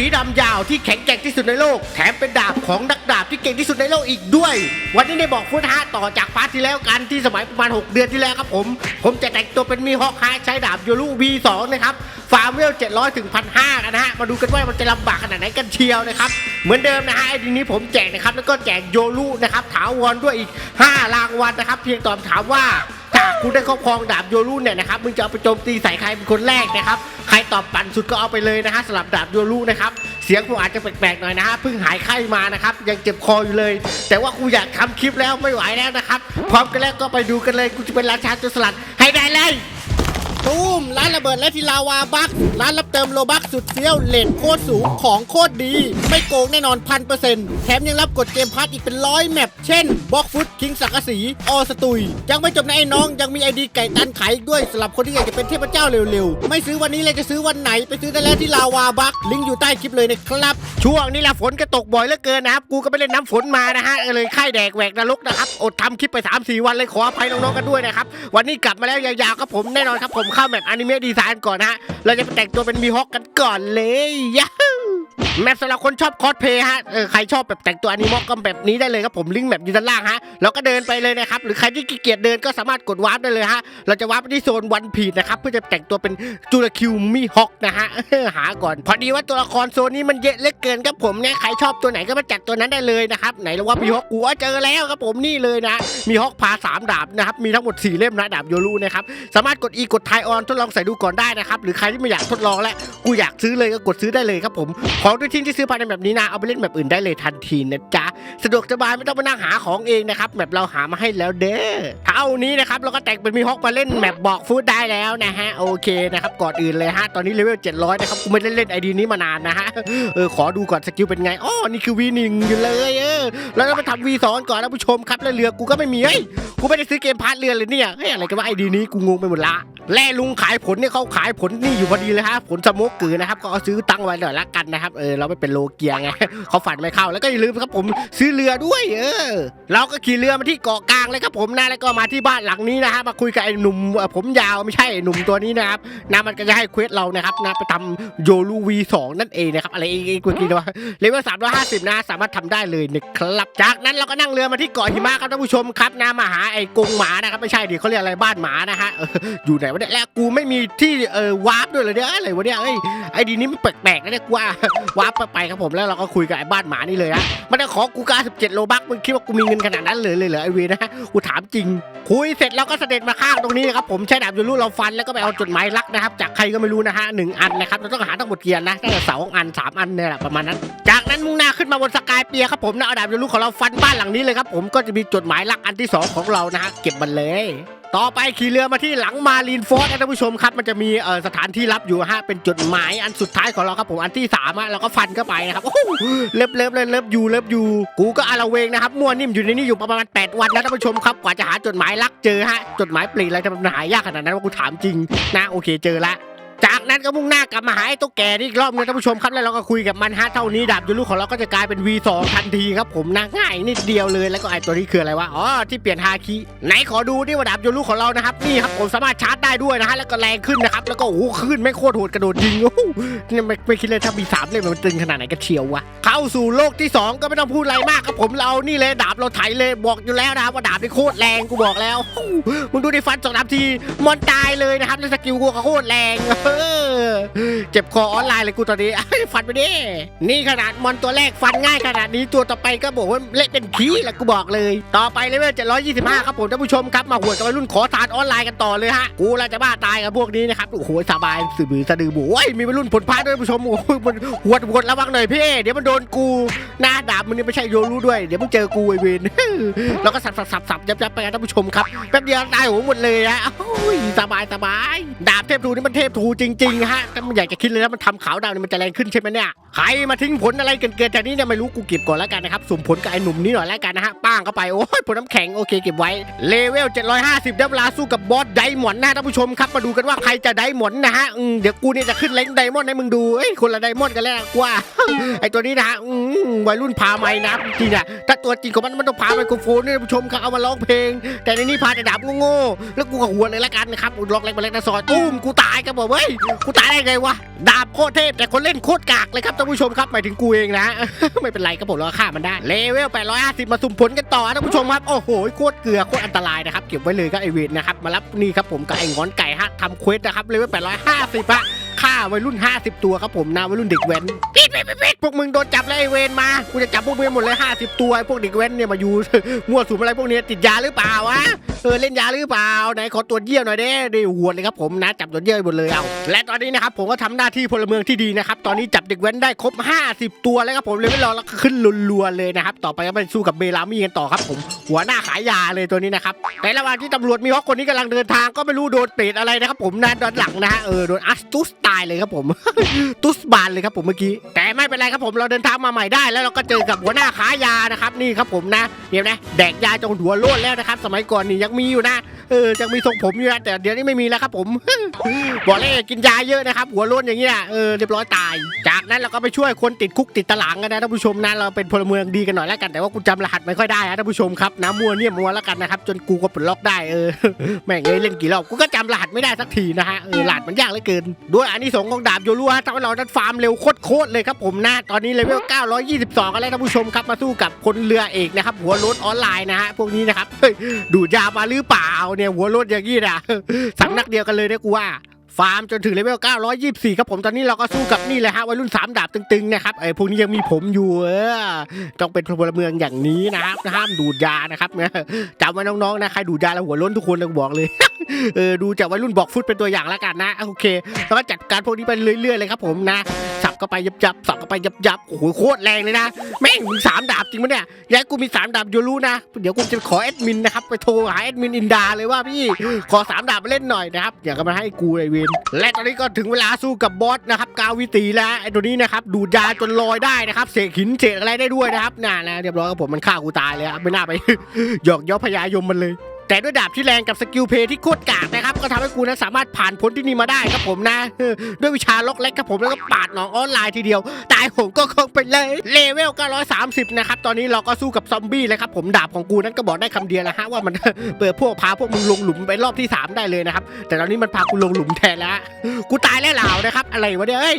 สีดำยาวที่แข็งแกร่งที่สุดในโลก แถมเป็นดาบของนักดาบที่เก่งที่สุดในโลกอีกด้วย วันนี้ได้บอกฟุตฮะต่อจากพาร์ทที่แล้วกันที่สมัยประมาณ 6 เดือนที่แล้วครับผม ผมจะแต่งตัวเป็นมีฮอกฮาใช้ดาบโยลู V2 นะครับ ฟาร์มเวล700ถึง1,500กันนะฮะ มาดูกันว่ามันจะลำบากขนาดไหนกันเชียวนะครับเหมือนเดิมนะฮะไอ้ดีนี้ผมแจกนะครับแล้วก็แจกโยลูนะครับถาวรด้วยอีก 5 รางวัลนะครับ เพียงตอบถามว่าถ้าคุณได้ครอบครองดาบโยรุเนี่ยนะครับมึงจะเอาไปโจมตีใส่ใครเป็นคนแรกนะครับใครตอบปั่นสุดก็เอาไปเลยนะฮะสำหรับดาบโยรุนะครับเสียงผมอาจจะแปลกๆหน่อยนะฮะเพิ่งหายไข้มานะครับยังเจ็บคออยู่เลย แต่ว่ากูอยากทำคลิปแล้วไม่ไหวแล้วนะครับพร้อมกันแล้วก็ไปดูกันเลยกูจะเป็นราชาโจรสลัดให้ได้เลย ตูมร้านระเบิดและทีลาวาบักร้านรับเติมโลบักสุดเฟี้ยวเลทโคตรสูงของโคตรดี ไม่โกงแน่นอนพันเปอร์เซ็นต์แถมยังรับกดเกมพัทอีกเป็นร้อยแมปเช่นบล็อกฟุตคิงสักกสีออสตุย ยังไม่จบนะไอ้น้องยังมีไอดีไก่ตันขายอีกด้วยสำหรับคนที่อยากจะเป็นเทพเจ้าเร็วๆ ไม่ซื้อวันนี้เลยจะซื้อวันไหนไปซื้อได้แล้วที่ลาวาบักลิงก์อยู่ใต้คลิปเลยนะครับ ช่วงนี้ละฝนก็ตกบ่อยเหลือเกินนะครับ กูก็ไปเล่นน้ำฝนมานะฮะเลยไข้แดกแหวกนรกนะครับอดทำคลิปไป3-4วันเลยขออภัยน้องๆกันด้วยนะครับวันนี้กลับมาแล้วยาวๆครับผมแน่นอนครับผมเข้าแมปอนิเมะดีไซน์ก่อนนะฮะ เราจะไปแต่งตัวเป็นมีฮอกกันก่อนเลยยา แมปสำหรับคนชอบคอสเพย์ฮะเออใครชอบแบบแต่งตัวอนิมอกก็แบบนี้ได้เลยครับผมลิงก์แบบอยู่ด้านล่างฮะเราก็เดินไปเลยนะครับหรือใครที่ขี้เกียจเดินก็สามารถกดวาร์ปได้เลยฮะเราจะวาร์ปไปที่โซนวันพีนะครับเพื่อจะแต่งตัวเป็นจูราคิวมีฮอกนะฮะหาก่อน พอดีว่าตัวละครโซนนี้มันเยอะเหลือเกินครับผมเนี่ยใครชอบตัวไหนก็มาจัดตัวนั้นได้เลยนะครับไหนเราว่ามีฮอกกูว่าเจอแล้วครับผมนี่เลยนะ มีฮอกพาสามดาบนะครับมีทั้งหมดสี่เล่มนะดาบโยรูนะครับสามารถกด E กดไทออนทดลองใส่ดูก่อนได้นะครับหรือใครที่ไม่อยากทดลองแล้วกูอยากซื้อเลยก็กดซื้อได้เลยครับผมของด้วยชิ้นที่ซื้อภายในแบบนี้นะเอาไปเล่นแบบอื่นได้เลยทันทีนะจ๊ะสะดวกสบายไม่ต้องมานั่งหาของเองนะครับแบบเราหามาให้แล้วเด้อเท่านี้นะครับเราก็แต่งเป็นมีฮอกมาเล่นแบบบอกฟูดได้แล้วนะฮะโอเคนะครับก่อนอื่นเลยฮะตอนนี้เลเวล700นะครับกูไม่ได้เล่นไอดีนี้มานานนะฮะเออขอดูก่อนสกิลเป็นไงอ๋อนี่คือวีนิงอยู่เลยเออ แล้วเราไปทำ V2 ก่อนนะผู้ชมครับแล้วเรือกูก็ไม่มีเฮ้ยกูไม่ได้ซื้อเกมพาร์ทเรือเลยเนี่ยเฮ้ยอะไรกันว่าไอดีนี้กูงงไปหมดละแล่ลุงขายผลเนี่ยเขาขายผลนี่อยู่พอดีเลยฮะผลสโมกเกือนะครับก็เอาซื้อตั้งไว้หน่อยละกันนะครับเออเราไม่เป็นโลเกียไงเขาฝันไม่เข้าแล้วก็อย่าลืมครับผมซื้อเรือด้วยเออเราก็ขี่เรือมาที่เกาะกลางเลยครับผมนะแล้วก็มาที่บ้านหลังนี้นะฮะมาคุยกับไอ้หนุ่มผมยาวไม่ใช่หนุ่มตัวนี้นะครับนะมันก็จะให้เควสเรานะครับนะไปทำโยลูวีสองนั่นเองนะครับอะไรเองเองกูกินว่าเลเวลสามร้อยห้าสิบนะสามารถทำได้เลยนะครับ จากนั้นเราก็นั่งเรือมาที่เกาะหิมะครับท่านผู้ชมครับนะมาหาไอ้กงหมานะครับไม่ใช่ดิเขาเรียกอะไรบ้านหมานะฮะอออยู่ไหนวะเนี่ยและกูไม่มีที่เออวาร์ปด้วยเลยเนี่ยอะไรวะเนี่ยเอ้ไอ้ดีนี้มันแปลกๆนะเนี่ยกูว่าวาร์ปไปครับผมแล้วเราก็คุยกับไอ้บ้านหมานี่เลยนะมันจะขอกู97โลบักมึงคิดว่ากูมีเงินขนาดนั้นเลยเลยเหรอไอ้เวนะกูถามจริง คุยเสร็จแล้วก็เสด็จมาข้างตรงนี้นะครับผมใช้ดาบยูรูเราฟันแล้วก็ไปเอาจดหมายรักนะครับ จากใครก็ไม่รู้นะฮะหนึ่งอันนะครับเราต้องหาทั้งหมดเกียร์นะตั้งแต่สองอันสามอันเนี่ยแหละประมาณนั้น จากนั้นมุ่งหน้าขึ้นมาบนสกายเปียครับผมนะเอาดาบยูรูของเราฟันบ้านหลังนี้เลยครับ ผมก็จะมีจดหมายรักอันที่สองของเรานะฮะเก็บมันเลย ต่อไปขี่เรือมาที่หลังมารีนฟอร์ดนะท่านผู้ชมครับ มันจะมีเอ่อสถานที่รับอยู่ฮะเป็นจดหมายอันสุดท้ายของเราครับผมอันที่สามอะเราก็ฟันเข้าไปนะครับโอ้โหเลิฟเลิฟเลยเลิฟยูเลิฟยูกูก็อาละเวงนะครับมั่วนิ่มอยู่ในนี้อยู่ประมาณ 8 วันแล้วท่านผู้ชมครับกว่าจะหาจดหมายรักเจอฮะจดหมายปลีอะไรจะมันหายากขนาดนั้นว่ากูถามจริงนะโอเคเจอละ นั้นก็มุ่งหน้ากลับมาหาไอ้ตุ๊กแกนี่อีกรอบนึงท่านผู้ชมครับแล้วเราก็คุยกับมันฮะเท่านี้ดาบยูรูของเราก็จะกลายเป็น V2 ทันทีครับผมนะง่ายนิดเดียวเลยแล้วก็ไอ้ตัวนี้คืออะไรวะอ๋อที่เปลี่ยนฮาคิไหนขอดูดิว่าดาบยูรูของเรานะครับนี่ครับผมสามารถชาร์จได้ด้วยนะฮะแล้วก็แรงขึ้นนะครับแล้วก็โอ้โหขึ้นไม่โคตรโหดกระโดดยิงโอ้โหนี่ไม่ไม่คิดเลยถ้ามีสามเล่มมันตึงขนาดไหนกันเชียววะเข้าสู่โลกที่สองก็ไม่ต้องพูดอะไรมากครับผมเรานี่เลยดาบเราไถเลยบอกอยู่แล้วนะครับว่าดาบนี่โคตรแรงกูบอกแล้วโอ้โหมึงดูดิฟันสองสามทีมอนตายเลยนะครับแล้วสกิลกูก็โคตรแรงเออเจ็บคอออนไลน์เลยกูตอนนี้ฟันไปดินี่ขนาดมอนตัวแรกฟันง่ายขนาดนี้ตัวต่อไปก็บอกว่าเละเป็นขี้แหละกูบอกเลย ต่อไปเลเวล725 ครับผมท่านผู้ชมครับมาหวดกับวัยรุ่นขอทานออนไลน์กันต่อเลยฮะกูเราจะบ้าตายกับพวกนี้นะครับโอ้โหสบายสื่อบือสะดือบูโอ้ยมีวัยรุ่นผลพายด้วยท่นผู้ชมโอ้โหมันหวดหวดระวังหน่อยพี่เดี๋ยวมันโดนกูหน้าดาบมึงนี่ไม่ใช่โยรู้ด้วยเดี๋ยวมึงเจอกูไอเวนแล้วก็สับสับสับสับยับยับไปกันท่านผู้ชมครับแป๊บเดียวตายโหหมดเลยฮะโอ้ยสบายสบายดาบเทพทูนี่มันเทพทูจริงริงฮะก็ไม่อยากจะคิดเลยนะมันทำขาวดำนี่มันจะแรงขึ้นใช่ไหมเนี่ย ใครมาทิ้งผลอะไรเกินๆจากนี้เนี่ยไม่รู้กูเก็บก่อนแล้วกันนะครับสุ่มผลกับไอ้หนุ่มนี้หน่อยแล้วกันนะฮะป้างเข้าไปโอ้ยผลน้ำแข็งโอเคเก็บไว้เลเวล 750ได้เวลาสู้กับบอสไดมอนด์นะท่านผู้ชมครับมาดูกันว่าใครจะไดมอนด์นะฮะเดี๋ยวกูเนี่ยจะขึ้นเล้งไดมอนด์ให้มึงดูเอ้ยคนละไดมอนด์กันแล้วกว่าไอ้ตัวนี้นะฮะอืมวัยรุ่นพาไม้นะจริงอะถ้าตัวจริงของมันมันต้องพาไมโครโฟนเนี่ยท่านผู้ชมครับเอามาร้องเพลง แต่ในนี้พาแต่ดาบโง่ๆแล้วกูก็หัวเลยละกันนะครับล็อกเล็กมาเล็กนะซอยตุ้มกูตายกันบอกเว้ยกูตายได้ไงวะดาบโคตรเทพแต่คนเล่นโคตรกากเลยครับท่านผู้ชมครับหมายถึงกูเองนะ ไม่เป็นไรครับผมเราฆ่ามันได้เลเวล850 มาสุ่มผลกันต่อท่านผู้ชมครับ โอ้โหโคตรเกลือโคตรอันตรายนะครับเก็บไว้เลยก็ไอเวนนะครับมารับนี่ครับผมกับไอ้งอนไก่ฮะทำเควสนะครับเลเวล850ฮะ ฆ่าวัยรุ่น 50 ตัวครับผมนะวัยรุ่นเด็กแว้นปิดปิดปิดปิดพวกมึงโดนจับแล้วไอเวนมากูจะจับพวกมึงหมดเลย50 ตัวไอ้พวกเด็กแว้นเนี่ยมาอยู่ มั่วสุมอะไรพวกเนี้ยติดยาหรือเปล่าวะเออเล่นยาหรือเปล่าไหนขอตรวจเยี่ยวหน่อยเด้ดิหัวเลยครับผมนะจับตรวจเยี่ยวหมดเลยเอาและตอนนี้นะครับผมก็ทำหน้าที่พลเมืองที่ดีนะครับตอนนี้จับเด็กแว้นได้ครบ 50 ตัวแล้วครับผมเลยไม่รอแล้วก็ขึ้นรัวๆเลยนะครับต่อไปก็ไปสู้กับเบลามี่กันต่อครับผมหัวหน้าขายยาเลยตัวนี้นะครับในระหว่างที่ตำรวจมีฮอกคนนี้กำลังเดินทางก็ไม่รู้โดนเปรตอะไรนะครับผมนะโดนหลังนะฮะเออโดนอัสตุสตายเลยครับผม ตุสบานเลยครับผมเมื่อกี้ แต่ไม่เป็นไรครับผมเราเดินทางมาใหม่ได้ แล้วเราก็เจอกับหัวหน้าขายยานะครับนี่ครับผมนะเดี๋ยวนะแดกยาจงหัวโลดแล้วนะครับ สมัยก่อนนี่ยังมีอยู่นะ เออยังมีทรงผมอยู่นะแต่เดี๋ยวนี้ไม่มีแล้วครับผม บอกเลยกินยาเยอะนะครับ หัวโล้นอย่างเงี้ยเออเรียบร้อยตาย จากนั้นเราก็ไปช่วยคนติดคุกติดตารางกันนะท่านผู้ชมนะเราเป็นพลเมืองดีกันหน่อยแล้วกันแต่ว่ากูจำรหัสไม่ค่อยได้นะท่านผู้ชมครับนะมัวเนี่ยมัวแล้วกันนะครับจนกูก็ปลดล็อกได้เออแม่งเอ้ยเล่นกี่รอบกูก็จำรหัสไม่ได้สักทีนะฮะเออรหัสมันยากเหลือเกินด้วยอันนี้สงส์ของดาบโยรัวทำให้เรานั้นฟาร์มเร็วโคตรๆเลยครับผมนะตอนนี้เลเวล922กันแล้วท่านผู้ชมครับมาสู้กับคนเรือเอกนะครับหัวโล้นออนไลน์นะฮะพวกนี้นะครับเฮ้ยดูดยามาหรือเปล่าเนี่ยหัวโล้นอย่างนี้นะสำนักเดียวกันเลยนะกูว่าฟาร์มจนถึงเลเวล 924 ครับผม ตอนนี้เราก็สู้กับนี่เลยฮะวัยรุ่น 3 ดาบตึงๆ นะครับไอ้พวกนี้ยังมีผมอยู่เออต้องเป็นพลเมืองอย่างนี้นะครับห้ามดูดยานะครับจำไว้น้องๆนะใครดูดยาแล้วหัวล้นทุกคนต้องบอกเลย เออดูจากวัยรุ่นบอกฟุตเป็นตัวอย่างแล้วกันนะโอเคแล้วก็จัดการพวกนี้ไปเรื่อยๆเลยครับผมนะสับก็ไปยับยับสับก็ไปยับยับโอ้โหโคตรแรงเลยนะแม่งมึงสามดาบจริงปะเนี่ยยายกูมีสามดาบอยู่รู้นะเดี๋ยวกูจะขอแอดมินนะครับไปโทรหาแอดมินอินดาเลยว่าพี่ขอสามดาบมาเล่นหน่อยนะครับอย่าก็มาให้กูไอเวนและตอนนี้ก็ถึงเวลาสู้กับบอสนะครับกาวิตีแล้วไอตัวนี้นะครับดูดยาจนลอยได้นะครับเสกหินเศษอะไรได้ด้วยนะครับน่านะเรียบร้อยครับผมมันฆ่ากูตายเลยครับไม่น่าไปหยอกย้อพญายมมันเลย แต่ด้วยดาบที่แรงกับสกิลเพย์ที่โคตรกากนะครับก็ทำให้กูนั้นสามารถผ่านพ้นที่นี่มาได้ครับผมนะ ด้วยวิชาล็อกเล็กครับผมแล้วก็ปาดหนองออนไลน์ทีเดียว ตายผมก็คงไปเลยเลเวล930นะครับตอนนี้เราก็สู้กับซอมบี้เลยครับผมดาบของกูนั้นก็บอกได้คำเดียวแล้วฮะว่ามันเปิดพวกพาพวกมึงลงหลุมไปรอบที่3ได้เลยนะครับแต่ตอนนี้มันพากูลงหลุมแทนแล้วกูตายแล้วเหล่านะครับ อะไรวะเนี่ยเอ้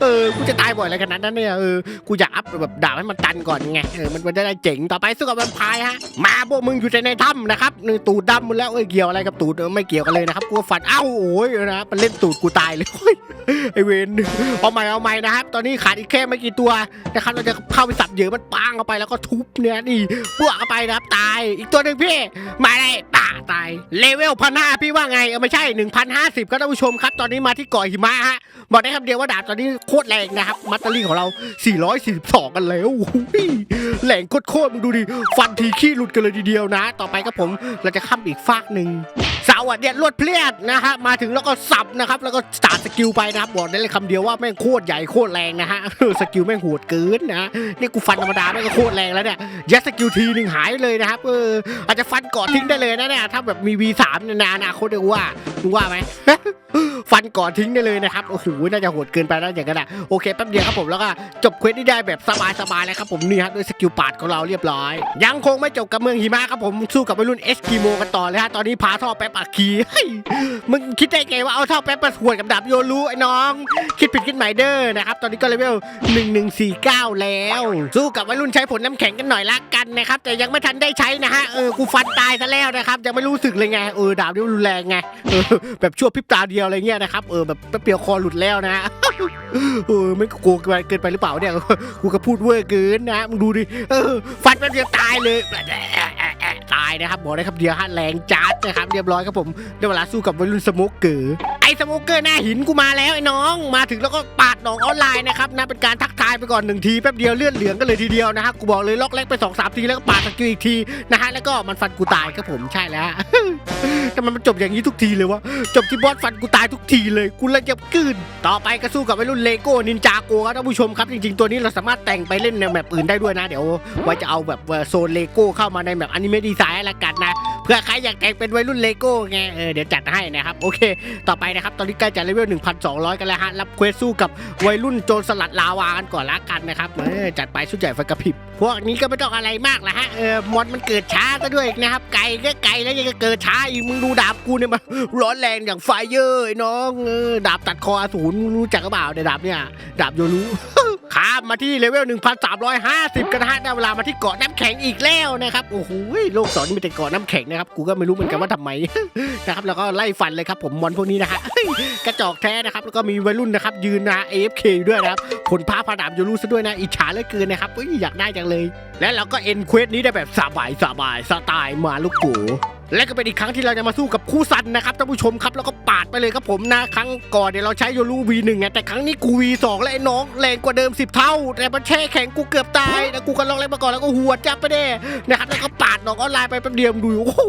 เออกูจะตายบ่อยอะไรขนาดนั้นเนี่ยเออกูอยากอัพแบบดาบให้มันตันก่อนไงเออมันมันจะได้เจ๋งต่อไปสู้กับแวมไพร์ฮะมาพวกมึงอยู่ในถ้ำนะครับหนึ่งตูดดำหมดแล้วเอ้ยเกี่ยวอะไรกับตูดไม่เกี่ยวกันเลยนะครับกลัวฟันเอ้าโอ้ยนะมันเล่นตูดกูตายเลยโอ้ยไอเวนเอาใหม่เอาใหม่นะครับ ตอนนี้ขาดอีกแค่ไม่กี่ตัวนะครับเราจะเข้าไปสับเหยื่อมันปังเข้าไปแล้วก็ทุบเนี่ยนี่บวกเข้าไปนะครับตาย อีกตัวหนึ่งพี่มาเลย ตาย เลเวลพันห้าพี่ว่าไงเออไม่ใช่1,050ครับท่านผู้ชมครับ ตอนนี้มาที่เกาะหิมะฮะ บอกได้คำเดียวว่าดาบตอนนี้โคตรแรงนะครับ มัตเตอรี่ของเรา 442 กันแล้วโหแรงโคตรๆมึงดูดิ ฟันทีขี้หลุดกันเลยทีเดียวนะ ต่อไปก็ผมเราจะข้ามอีกฟากหนึ่งสาวัสดเนี่ยรวดเพลียดนะฮะมาถึงแล้วก็สับนะครับ แล้วก็สตาร์สกิลไปนะครับบอกได้เลยคำเดียวว่าแม่งโคตรใหญ่โคตรแรงนะฮะสกิลแม่งโหดเกินนะนี่กูฟันธรรมดาแม่งก็โคตรแรงแล้วเนี่ยยัดสกิลทีหนึ่งหายเลยนะครับเอออาจจะฟันก่อนทิ้งได้เลยนะเนี่ยถ้าแบบมี V3 เนี่ยนอนาคตเดี๋ยวว่ามึงว่าไหม ฟันก่อนทิ้งได้เลยนะครับ โอ้โห น่าจะโหดเกินไปแล้วอย่างนั้นอะโอเคแป๊บเดียวครับผมแล้วก็จบเควสที่ได้แบบสบายๆแล้วครับผมนี่ฮะด้วยสกิลปาดของเราเรียบร้อย ยังคงไม่จบกับเมืองหิมะครับผมสู้กับวัยรุ่นเอสกิโมกันต่อเลยฮะตอนนี้พาท่อแป๊บอักคีเฮ้ยมึงคิดได้ไงว่าเอาท่อแป๊บมาหวดกับดาบโยรู้ไอ้น้อง คิดผิดคิดใหม่เด้อนะครับตอนนี้ก็เลเวล1149 แล้ว สู้กับวัยรุ่นใช้ผลน้ำแข็งกันหน่อยละกันนะครับแต่ยังไม่ทันได้ใช้นะฮะเออกูฟันตายซะแล้วนะครับยังไม่รู้สึกเลยไงเออดาบนี่รุนแรงไงเออแบบชั่วพริบตาเดียวอะไรเงี้ยนะครับเออแบบเปียวคอหลุดแล้วนะเออไม่กลัวเกินไปหรือเปล่าเนี่ยกูก็พูดเวอร์เกินนะมึงดูดิเออฟันแป๊บเดียวตายเลยตายนะครับบอกได้ครับเดียวฮะแรงจัดนะครับเรียบร้อยครับผมได้เวลาสู้กับวัยรุ่นสโมกเกอร์ อ้สโมกเกอร์หน้าหินกูมาแล้วไอ้น้อง มาถึงแล้วก็ปาดหนองออนไลน์นะครับนะเป็นการทักทายไปก่อนหนึ่งทีแป๊บเดียวเลื่อนเหลืองกันเลยทีเดียวนะฮะกูบอกเลยล็อกแรกไปสองสามทีแล้วก็ปาดสกิลอีกทีนะฮะแล้วก็มันฟันกูตายครับผมใช่แล้วแต่มันจบอย่างนี้ทุกทีเลยวะจบที่บอสฟันกูตายทุกทีเลยกูเลยจะกลืนต่อไปก็สู้กับวัยรุ่นเลโก้นินจาโกครับท่านผู้ชมครับจริงๆตัวนี้เราสามารถแต่งไปเล่นในแบบอื่นได้ด้วยนะ เดี๋ยวไว้จะเอาแบบโซนเลโก้เข้ามาในแบบอนิเมะดีไซน์ละกันนะเพื่อใครอยากแต่งเป็นวัยรุ่นเลโก้ไงเออเดี๋ยวจัดให้นะครับโอเค ต่อไปนะครับ ตอนนี้ใกล้จะเลเวล 1,200 กันแล้วฮะ รับเควสสู้กับวัยรุ่นโจรสลัดลาวากันก่อนละกันนะครับเออจัดไปชุดใหญ่ไฟกระพริบ พวกนี้ก็ไม่ต้องอะไรมากละฮะ เออมอนมันเกิดช้าซะด้วยนะครับ ไก่ก็ไก่แล้วยังจะเกิดช้าอีก มึงดูดาบกูเนี่ยมันร้อนแรงอย่างไฟเยอร์ไอ้น้องเออดาบตัดคออสูรรู้จักกระเปล่าเนี่ยดาบเนี่ยดาบโยรู้ข้ามมาที่เลเวล 1,350 กันนฮะได้เวลามาที่เกาะน้ำแข็งอีกแล้วนะครับ โอ้โห โลกสอนนี่มีแต่เกาะน้ำแข็งนะครับ กูก็ไม่รู้เหมือนกันว่าทำไมนะครับ แล้วก็ไล่ฟันเลยครับผมมอนพวกนี้นะฮะกระจอกแท้นะครับแล้วก็มีวัยรุ่นนะครับยืนนะ AFK อยู่ด้วยนะครับผลพาพาดาบโยรู้ซะด้วยนะอิจฉาเหลือเกินนะครับเอ้ยอยากได้จังเลย และเราก็เอ็นเควสนี้ได้แบบสบายสบายสไตล์มาลูกกู และก็เป็นอีกครั้งที่เราจะมาสู้กับคู่ซันนะครับท่านผู้ชมครับแล้วก็ปาดไปเลยครับผมนะครั้งก่อนเนี่ยเราใช้โยรู V1 ไงแต่ครั้งนี้กู V2 และไอ้น้องแรงกว่าเดิม 10 เท่า แต่มันแช่แข็งกูเกือบตายแล้วกูก็ลองเล่นมาก่อนแล้วก็หัวจับไปเด้นะครับแล้วก็ปาดน้องออนไลน์ไปแป๊บเดียวดูโอ้โห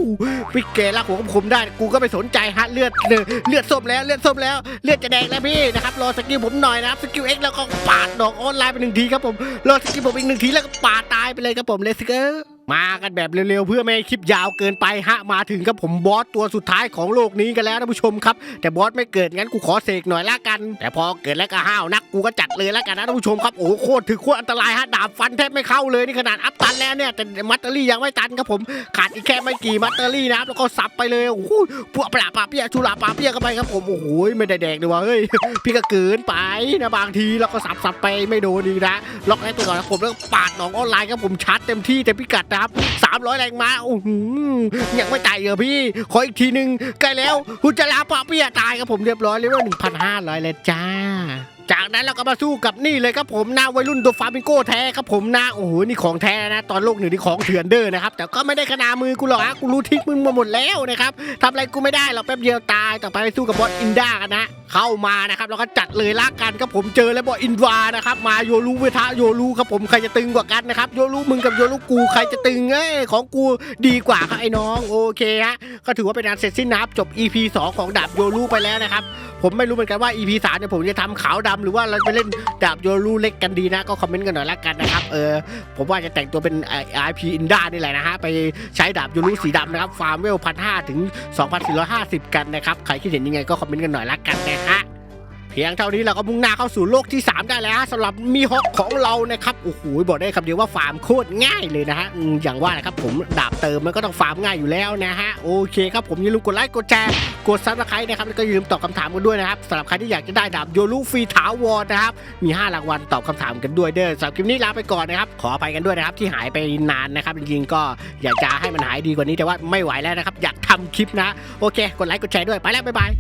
พี่แกลากหัวกับผมได้ กูก็ไม่สนใจฮะเลือดเลือดเลือดส้มแล้วเลือดส้มแล้ว เลือดจะแดงแล้วพี่นะครับรอสกิลผมหน่อยนะครับสกิล X แล้วก็ปาดน้องออนไลน์ไปหนึ่งทีครับผมรอสกิลผมอีกหนึ่งทีแล้วก็ปาดตายไปเลยครับผมเลสเกอร์ มากันแบบเร็วๆเพื่อไม่ให้คลิปยาวเกินไปฮะมาถึงกับผมบอสตัวสุดท้ายของโลกนี้กันแล้วท่านผู้ชมครับ แต่บอสไม่เกิดงั้นกูขอเสกหน่อยละกัน แต่พอเกิดแล้วก็ห้าวนักกูก็จัดเลยละกันนะท่านผู้ชมครับโอ้โหโคตรถึกโคตรอันตรายฮะดาบฟันแทบไม่เข้าเลยนี่ขนาดอัพตันแล้วเนี่ยแต่มัตเตอรี่ยังไม่ตันครับผมขาดอีกแค่ไม่กี่มัตเตอรี่นะแล้วก็สับไปเลยโอ้โหพวกปลาปลาเปียชุลาปลาเปียเข้าไปครับผมโอ้โหไม่ได้แดกเลยว่ะเฮ้ยพี่ก็เกินไปนะบางทีแล้วก็สับสับไปไม่โดนดีนะล็อกไอ้ตัวก่อนนะผมแล้วปาดหนองออนไลน์ครับผมชาร์จเต็มที่เต็มพิกัดนะครับ 300 แรงม้าโอ้โหยังไม่ตายเหรอพี่ ขออีกทีหนึ่งใกล้แล้ว คุณจะลาปะเปียตายครับผมเรียบร้อยเลยว่า1,500เลยจ้า จากนั้นเราก็มาสู้กับนี่เลยครับผมนะวัยรุ่นตัวฟาร์มิงโก้แท้ครับผมนะโอ้โหนี่ของแท้นะ ตอนโลกหนึ่งนี่ของเถื่อนเด้อนะครับแต่ก็ไม่ได้ขนามือกูหรอกฮะกูรู้ทิกมึงมาหมดแล้วนะครับทำอะไรกูไม่ได้หรอกแป๊บเดียวตายต่อไปไปสู้กับบอสอินด้ากันนะเข้ามานะครับแล้วก็จัดเลยลากกันครับผมเจอแล้วบอสอินวานะครับมาโยรูเวทะโยรูครับผมใครจะตึงกว่ากันนะครับโยรูมึงกับโยรูกูใครจะตึงเอ้ของกูดีกว่าครับไอ้น้องโอเคฮะก็ถือว่าเป็นการเสร็จสิ้นนะครับจบ EP 2 ของดาบโยรูไปแล้วนะครับผมไม่รู้เหมือนกันว่า EP 3เนี่ยผมจะทำขาวดำหรือว่าเราไปเล่นดาบโยรูเล็กกันดีนะ ก็คอมเมนต์กันหน่อยละกันนะครับเออผมว่าจะแต่งตัวเป็นไอพีอินด้านี่แหละนะฮะไปใช้ดาบโยรูสีดำนะครับฟาร์มเวลพันห้าถึง 2,450 กันนะครับใครคิดเห็นยังไงก็คอมเมนต์กันหน่อยละกันนะฮะ พียงเท่านี้เราก็มุ่งหน้าเข้าสู่โลกที่ 3 ได้แล้วสำหรับมีฮอกของเรานะครับโอ้โหบอกได้คำเดียวว่าฟาร์มโคตรง่ายเลยนะฮะอย่างว่านะครับผมดาบเติมมันก็ต้องฟาร์มง่ายอยู่แล้วนะฮะโอเคครับผมอย่าลืมกดไลค์กดแชร์กดซับสไครต์นะครับแล้วก็อย่าลืมตอบคำถามกันด้วยนะครับสำหรับใครที่อยากจะได้ดาบโยลูฟรีถาวรนะครับมี 5 รางวัลตอบคำถามกันด้วยเด้อสำหรับคลิปนี้ลาไปก่อนนะครับขออภัยกันด้วยนะครับที่หายไปนานนะครับจริงๆก็อยากจะให้มันหายดีกว่านี้แต่ว่าไม่ไหวแล้วนะครับอยากทำคลิปนะโอเค กดไลค์กดแชร์ด้วยไปแล้วบ๊ายบาย